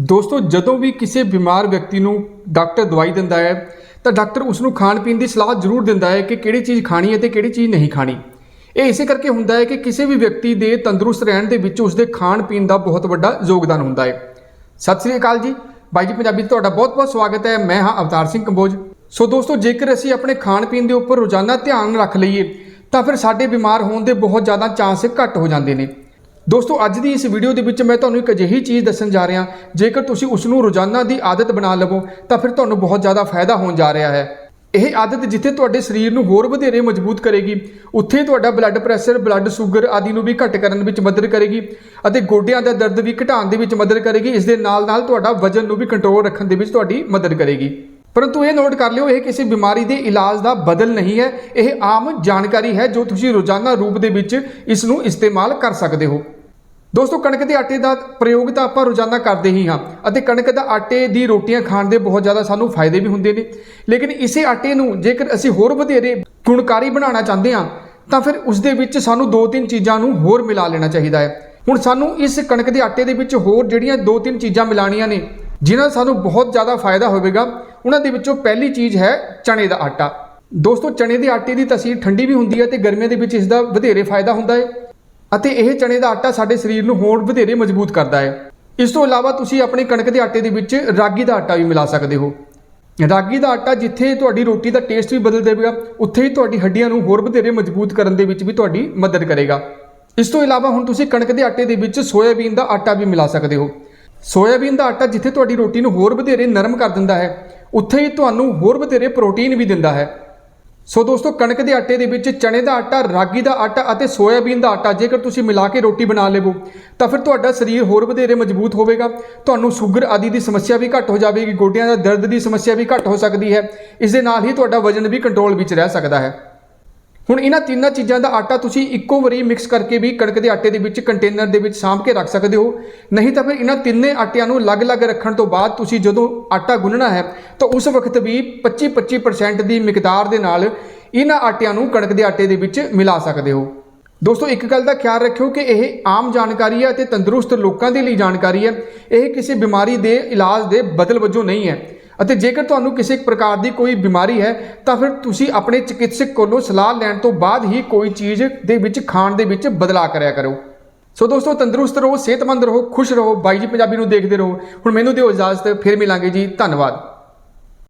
ਦੋਸਤੋ, ਜਦੋਂ ਵੀ ਕਿਸੇ ਬਿਮਾਰ ਵਿਅਕਤੀ ਨੂੰ ਡਾਕਟਰ ਦਵਾਈ ਦਿੰਦਾ ਹੈ, ਤਾਂ ਡਾਕਟਰ ਉਸ ਨੂੰ ਖਾਣ ਪੀਣ ਦੀ ਸਲਾਹ ਜ਼ਰੂਰ ਦਿੰਦਾ ਹੈ ਕਿ ਕਿਹੜੀ ਚੀਜ਼ ਖਾਣੀ ਹੈ ਤੇ ਕਿਹੜੀ ਚੀਜ਼ ਨਹੀਂ ਖਾਣੀ। ਇਹ ਇਸੇ ਕਰਕੇ ਹੁੰਦਾ ਹੈ ਕਿ ਕਿਸੇ ਵੀ ਵਿਅਕਤੀ ਦੇ ਤੰਦਰੁਸਤ ਰਹਿਣ ਦੇ ਵਿੱਚ ਉਸ ਦੇ ਖਾਣ ਪੀਣ ਦਾ ਬਹੁਤ ਵੱਡਾ ਯੋਗਦਾਨ ਹੁੰਦਾ ਹੈ। ਸਤਿ ਸ੍ਰੀ ਅਕਾਲ ਜੀ। ਬਾਈ ਜੀ ਪੰਜਾਬੀ ਤੁਹਾਡਾ ਬਹੁਤ-ਬਹੁਤ ਸਵਾਗਤ ਹੈ। ਮੈਂ ਹਾਂ ਅਵਤਾਰ ਸਿੰਘ ਕੰਬੋਜ। ਸੋ ਦੋਸਤੋ, ਜੇਕਰ ਅਸੀਂ ਆਪਣੇ ਖਾਣ ਪੀਣ ਦੇ ਉੱਪਰ ਰੋਜ਼ਾਨਾ ਧਿਆਨ ਰੱਖ ਲਈਏ, ਤਾਂ ਫਿਰ ਸਾਡੇ ਬਿਮਾਰ ਹੋਣ ਦੇ ਬਹੁਤ ਜ਼ਿਆਦਾ ਚਾਂਸ ਘੱਟ ਹੋ ਜਾਂਦੇ ਨੇ। ਦੋਸਤੋ, ਅੱਜ ਦੀ ਇਸ ਵੀਡੀਓ ਦੇ ਵਿੱਚ ਮੈਂ ਤੁਹਾਨੂੰ ਇੱਕ ਅਜਿਹੀ ਚੀਜ਼ ਦੱਸਣ ਜਾ ਰਿਹਾ ਜੇਕਰ ਤੁਸੀਂ ਉਸ ਨੂੰ ਰੋਜ਼ਾਨਾ ਦੀ ਆਦਤ ਬਣਾ ਲਵੋ, ਤਾਂ ਫਿਰ ਤੁਹਾਨੂੰ ਬਹੁਤ ਜ਼ਿਆਦਾ ਫਾਇਦਾ ਹੋਣ ਜਾ ਰਿਹਾ ਹੈ। ਇਹ ਆਦਤ ਜਿੱਥੇ ਤੁਹਾਡੇ ਸਰੀਰ ਨੂੰ ਹੋਰ ਵਧੇਰੇ ਮਜ਼ਬੂਤ ਕਰੇਗੀ, ਉੱਥੇ ਤੁਹਾਡਾ ਬਲੱਡ ਪ੍ਰੈਸ਼ਰ ਬਲੱਡ ਸ਼ੂਗਰ ਆਦਿ ਨੂੰ ਵੀ ਘੱਟ ਕਰਨ ਵਿੱਚ ਮਦਦ ਕਰੇਗੀ ਅਤੇ ਗੋਡਿਆਂ ਦਾ ਦਰਦ ਵੀ ਘਟਾਉਣ ਦੇ ਵਿੱਚ ਮਦਦ ਕਰੇਗੀ। ਇਸ ਦੇ ਨਾਲ ਨਾਲ ਤੁਹਾਡਾ ਵਜ਼ਨ ਨੂੰ ਵੀ ਕੰਟਰੋਲ ਰੱਖਣ ਦੇ ਵਿੱਚ ਤੁਹਾਡੀ ਮਦਦ ਕਰੇਗੀ। ਪਰੰਤੂ ਇਹ ਨੋਟ ਕਰ ਲਿਓ, ਇਹ ਕਿਸੇ ਬਿਮਾਰੀ ਦੇ ਇਲਾਜ ਦਾ ਬਦਲ ਨਹੀਂ ਹੈ। ਇਹ ਆਮ ਜਾਣਕਾਰੀ ਹੈ ਜੋ ਤੁਸੀਂ ਰੋਜ਼ਾਨਾ ਰੂਪ ਦੇ ਵਿੱਚ ਇਸ ਨੂੰ ਇਸਤੇਮਾਲ ਕਰ ਸਕਦੇ ਹੋ। ਦੋਸਤੋ, ਕਣਕ ਦੇ ਆਟੇ ਦਾ ਪ੍ਰਯੋਗ ਤਾਂ ਆਪਾਂ ਰੋਜ਼ਾਨਾ ਕਰਦੇ ਹੀ ਹਾਂ ਅਤੇ ਕਣਕ ਦਾ ਆਟੇ ਦੀ ਰੋਟੀਆਂ ਖਾਣ ਦੇ ਬਹੁਤ ਜ਼ਿਆਦਾ ਸਾਨੂੰ ਫਾਇਦੇ ਵੀ ਹੁੰਦੇ ਨੇ। ਲੇਕਿਨ ਇਸੇ ਆਟੇ ਨੂੰ ਜੇਕਰ ਅਸੀਂ ਹੋਰ ਵਧੇਰੇ ਗੁਣਕਾਰੀ ਬਣਾਉਣਾ ਚਾਹੁੰਦੇ ਹਾਂ, ਤਾਂ ਫਿਰ ਉਸ ਦੇ ਵਿੱਚ ਸਾਨੂੰ ਦੋ ਤਿੰਨ ਚੀਜ਼ਾਂ ਨੂੰ ਹੋਰ ਮਿਲਾ ਲੈਣਾ ਚਾਹੀਦਾ ਹੈ। ਹੁਣ ਸਾਨੂੰ ਇਸ ਕਣਕ ਦੇ ਆਟੇ ਦੇ ਵਿੱਚ ਹੋਰ ਜਿਹੜੀਆਂ ਦੋ ਤਿੰਨ ਚੀਜ਼ਾਂ ਮਿਲਾਣੀਆਂ ਨੇ, ਜਿਨ੍ਹਾਂ ਦਾ ਸਾਨੂੰ ਬਹੁਤ ਜ਼ਿਆਦਾ ਫਾਇਦਾ ਹੋਵੇਗਾ ਉਹਨਾਂ ਦੇ ਵਿੱਚੋਂ ਪਹਿਲੀ ਚੀਜ਼ ਹੈ ਚਣੇ ਦਾ ਆਟਾ। ਦੋਸਤੋ ਚਣੇ ਦੇ ਆਟੇ ਦੀ ਤਸੀਰ ਠੰਡੀ ਵੀ ਹੁੰਦੀ ਹੈ ਤੇ ਗਰਮੀਆਂ ਦੇ ਵਿੱਚ ਇਸ ਦਾ ਵਧੇਰੇ ਫਾਇਦਾ ਹੁੰਦਾ ਹੈ ਅਤੇ ਇਹ ਚਣੇ ਦਾ ਆਟਾ ਸਾਡੇ ਸਰੀਰ ਨੂੰ ਹੋਰ ਵਧੇਰੇ ਮਜ਼ਬੂਤ ਕਰਦਾ ਹੈ। ਇਸ ਤੋਂ ਇਲਾਵਾ ਤੁਸੀਂ ਆਪਣੀ ਕਣਕ ਦੇ ਆਟੇ ਦੇ ਵਿੱਚ ਰਾਗੀ ਦਾ ਆਟਾ ਵੀ ਮਿਲਾ ਸਕਦੇ ਹੋ। ਰਾਗੀ ਦਾ ਆਟਾ ਜਿੱਥੇ ਤੁਹਾਡੀ ਰੋਟੀ ਦਾ ਟੇਸਟ ਵੀ ਬਦਲ ਦੇਵੇਗਾ, ਉੱਥੇ ਹੀ ਤੁਹਾਡੀ ਹੱਡੀਆਂ ਨੂੰ ਹੋਰ ਵਧੇਰੇ ਮਜ਼ਬੂਤ ਕਰਨ ਦੇ ਵਿੱਚ ਵੀ ਤੁਹਾਡੀ ਮਦਦ ਕਰੇਗਾ। ਇਸ ਤੋਂ ਇਲਾਵਾ ਹੁਣ ਤੁਸੀਂ ਕਣਕ ਦੇ ਆਟੇ ਦੇ ਵਿੱਚ ਸੋਇਆਬੀਨ ਦਾ ਆਟਾ ਵੀ ਮਿਲਾ ਸਕਦੇ ਹੋ। ਸੋਇਆਬੀਨ ਦਾ ਆਟਾ ਜਿੱਥੇ ਤੁਹਾਡੀ ਰੋਟੀ ਨੂੰ ਹੋਰ ਵਧੇਰੇ ਨਰਮ ਕਰ ਦਿੰਦਾ ਹੈ, ਉੱਥੇ ਹੀ ਤੁਹਾਨੂੰ ਹੋਰ ਵਧੇਰੇ ਪ੍ਰੋਟੀਨ ਵੀ ਦਿੰਦਾ ਹੈ। ਸੋ ਦੋਸਤੋ, ਕਣਕ ਦੇ ਆਟੇ ਦੇ ਵਿੱਚ ਚਣੇ ਦਾ ਆਟਾ, ਰਾਗੀ ਦਾ ਆਟਾ ਅਤੇ ਸੋਇਆਬੀਨ ਦਾ ਆਟਾ ਜੇਕਰ ਤੁਸੀਂ ਮਿਲਾ ਕੇ ਰੋਟੀ ਬਣਾ ਲਵੋ, ਤਾਂ ਫਿਰ ਤੁਹਾਡਾ ਸਰੀਰ ਹੋਰ ਵਧੇਰੇ ਮਜ਼ਬੂਤ ਹੋਵੇਗਾ। ਤੁਹਾਨੂੰ ਸ਼ੂਗਰ ਆਦਿ ਦੀ ਸਮੱਸਿਆ ਵੀ ਘੱਟ ਹੋ ਜਾਵੇਗੀ, ਗੋਡਿਆਂ ਦਾ ਦਰਦ ਦੀ ਸਮੱਸਿਆ ਵੀ ਘੱਟ ਹੋ ਸਕਦੀ ਹੈ। ਇਸ ਦੇ ਨਾਲ ਹੀ ਤੁਹਾਡਾ ਵਜ਼ਨ ਵੀ ਕੰਟਰੋਲ ਵਿੱਚ ਰਹਿ ਸਕਦਾ ਹੈ। ਹੁਣ ਇਹਨਾਂ ਤਿੰਨਾਂ ਚੀਜ਼ਾਂ ਦਾ ਆਟਾ ਤੁਸੀਂ ਇੱਕੋ ਵਾਰੀ ਮਿਕਸ ਕਰਕੇ ਵੀ ਕਣਕ ਦੇ ਆਟੇ ਦੇ ਵਿੱਚ ਕੰਟੇਨਰ ਦੇ ਵਿੱਚ ਸਾਂਭ ਕੇ ਰੱਖ ਸਕਦੇ ਹੋ। ਨਹੀਂ ਤਾਂ ਫਿਰ ਇਹਨਾਂ ਤਿੰਨੇ ਆਟਿਆਂ ਨੂੰ ਅਲੱਗ-ਅਲੱਗ ਰੱਖਣ ਤੋਂ ਬਾਅਦ ਤੁਸੀਂ ਜਦੋਂ ਆਟਾ ਗੁੰਨਣਾ ਹੈ, ਤਾਂ ਉਸ ਵਕਤ ਵੀ 25-25% ਦੀ ਮਿਕਦਾਰ ਦੇ ਨਾਲ ਇਹਨਾਂ ਆਟਿਆਂ ਨੂੰ ਕਣਕ ਦੇ ਆਟੇ ਦੇ ਵਿੱਚ ਮਿਲਾ ਸਕਦੇ ਹੋ। ਦੋਸਤੋ, ਇੱਕ ਗੱਲ ਦਾ ਖਿਆਲ ਰੱਖਿਓ ਕਿ ਇਹ ਆਮ ਜਾਣਕਾਰੀ ਹੈ ਅਤੇ ਤੰਦਰੁਸਤ ਲੋਕਾਂ ਦੇ ਲਈ ਜਾਣਕਾਰੀ ਹੈ। ਇਹ ਕਿਸੇ ਬਿਮਾਰੀ ਦੇ ਇਲਾਜ ਦੇ ਬਦਲ ਵਜੋਂ ਨਹੀਂ ਹੈ। ਅਤੇ ਜੇਕਰ ਤੁਹਾਨੂੰ ਕਿਸੇ ਪ੍ਰਕਾਰ ਦੀ ਕੋਈ ਬਿਮਾਰੀ ਹੈ, ਤਾਂ ਫਿਰ ਤੁਸੀਂ ਆਪਣੇ ਚਿਕਿਤਸਕ ਕੋਲੋਂ ਸਲਾਹ ਲੈਣ ਤੋਂ ਬਾਅਦ ਹੀ ਕੋਈ ਚੀਜ਼ ਦੇ ਵਿੱਚ, ਖਾਣ ਦੇ ਵਿੱਚ ਬਦਲਾਅ ਕਰਿਆ ਕਰੋ। ਸੋ ਦੋਸਤੋ, ਤੰਦਰੁਸਤ ਰਹੋ, ਸਿਹਤਮੰਦ ਰਹੋ, ਖੁਸ਼ ਰਹੋ, ਬਾਈ ਜੀ ਪੰਜਾਬੀ ਨੂੰ ਦੇਖਦੇ ਰਹੋ। ਹੁਣ ਮੈਨੂੰ ਦਿਓ ਇਜਾਜ਼ਤ, ਫਿਰ ਮਿਲਾਂਗੇ ਜੀ। ਧੰਨਵਾਦ।